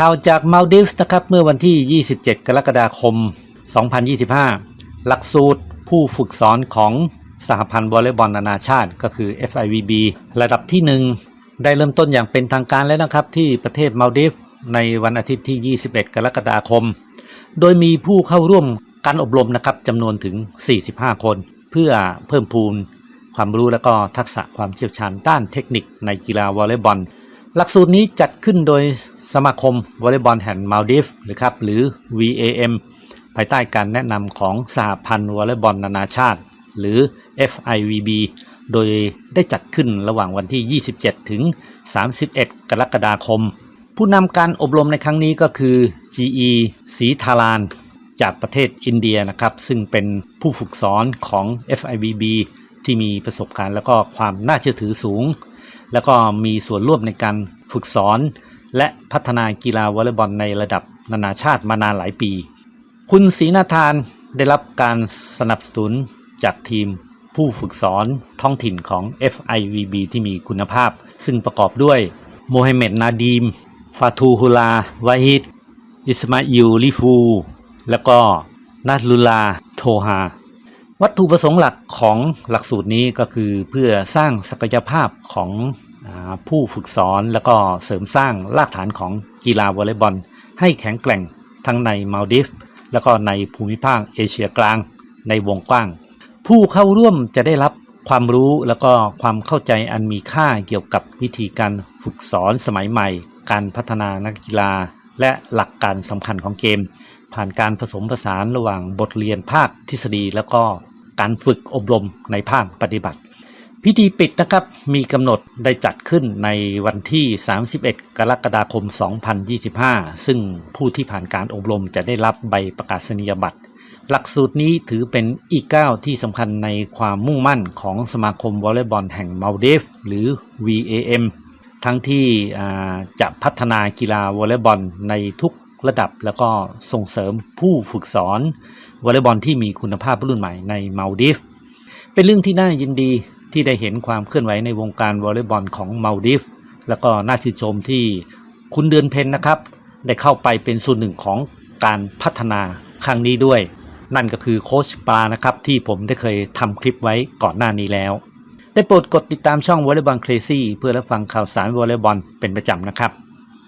ข่าวจากมาลดิฟส์นะครับเมื่อวันที่ 27 กรกฎาคม 2025 หลักสูตรผู้ฝึกสอนของสหพันธ์วอลเลย์บอลนานาชาติ ก็คือ FIVB ระดับที่ 1 ได้เริ่มต้นอย่างเป็นทางการแล้วนะครับ ที่ประเทศมาลดิฟส์ในวันอาทิตย์ที่ 21 กรกฎาคม โดยมีผู้เข้าร่วมการอบรมนะครับจำนวนถึง 45 คน เพื่อเพิ่มพูนความรู้และก็ทักษะความเชี่ยวชาญด้านเทคนิคในกีฬาวอลเลย์บอล หลักสูตรนี้จัดขึ้นโดย สมาคมวอลเลย์บอลแห่งมาลดิฟนะครับหรือ VAM ภายใต้การแนะนำของสหพันธ์วอลเลย์บอลนานาชาติ หรือ FIVB โดยได้จัดขึ้นระหว่างวันที่ 27 ถึง 31 กรกฎาคม ผู้นำการอบรมในครั้งนี้ก็คือ GE ศรีธาราน จากประเทศอินเดียนะครับ ซึ่งเป็นผู้ฝึกสอนของ FIVB ที่มีประสบการณ์แล้วก็ความน่าเชื่อถือสูง แล้วก็มีส่วนร่วมในการฝึกสอน และพัฒนากีฬาวอลเลย์บอลในระดับนานาชาติมานานหลายปี คุณศรีนาธานได้รับการสนับสนุนจากทีมผู้ฝึกสอนท้องถิ่นของ FIVB ที่มีคุณภาพ ซึ่งประกอบด้วยโมฮัมเหม็ดนาดีม ฟาทูฮุลาวาฮิดอิสมาอิลลิฟู แล้วก็นาลุลาโทฮา วัตถุประสงค์หลักของหลักสูตรนี้ก็คือเพื่อสร้างศักยภาพของ ผู้ฝึกสอนแล้วก็เสริมสร้างรากฐานของกีฬาวอลเลย์บอล ให้แข็งแกร่งทั้งในมาลดิฟแล้วก็ในภูมิภาคเอเชียกลางในวงกว้าง ผู้เข้าร่วมจะได้รับความรู้แล้วก็ความเข้าใจอันมีค่าเกี่ยวกับวิธีการฝึกสอนสมัยใหม่ การพัฒนานักกีฬา และหลักการสำคัญของเกม ผ่านการผสมผสานระหว่างบทเรียนภาคทฤษฎีแล้วก็การฝึกอบรมในภาคปฏิบัติ พิธีปิดนะครับมีกำหนดได้จัดขึ้นในวันที่ 31 กรกฎาคม 2025 ซึ่งผู้ที่ผ่านการอบรมจะได้รับใบประกาศนียบัตร หลักสูตรนี้ถือเป็นอีกก้าวที่สำคัญในความมุ่งมั่นของสมาคมวอลเลย์บอลแห่งมาลดิฟหรือ VAM ทั้งที่จะพัฒนากีฬาวอลเลย์บอลในทุกระดับแล้วก็ส่งเสริมผู้ฝึกสอนวอลเลย์บอลที่มีคุณภาพรุ่นใหม่ในมาลดิฟเป็นเรื่องที่น่ายินดี ที่ได้เห็นความเคลื่อนไหวในวงการวอลเลย์บอลของมาลดิฟแล้วก็น่าชื่นชมที่คุณเดือนเพนนะครับ ได้เข้าไปเป็นส่วนหนึ่งของการพัฒนาครั้งนี้ด้วย นั่นก็คือโค้ชปลานะครับ ที่ผมได้เคยทำคลิปไว้ก่อนหน้านี้แล้ว ได้โปรดกดติดตามช่องวอลเลย์บอลเครซี่เพื่อรับฟังข่าวสารวอลเลย์บอลเป็นประจำนะครับ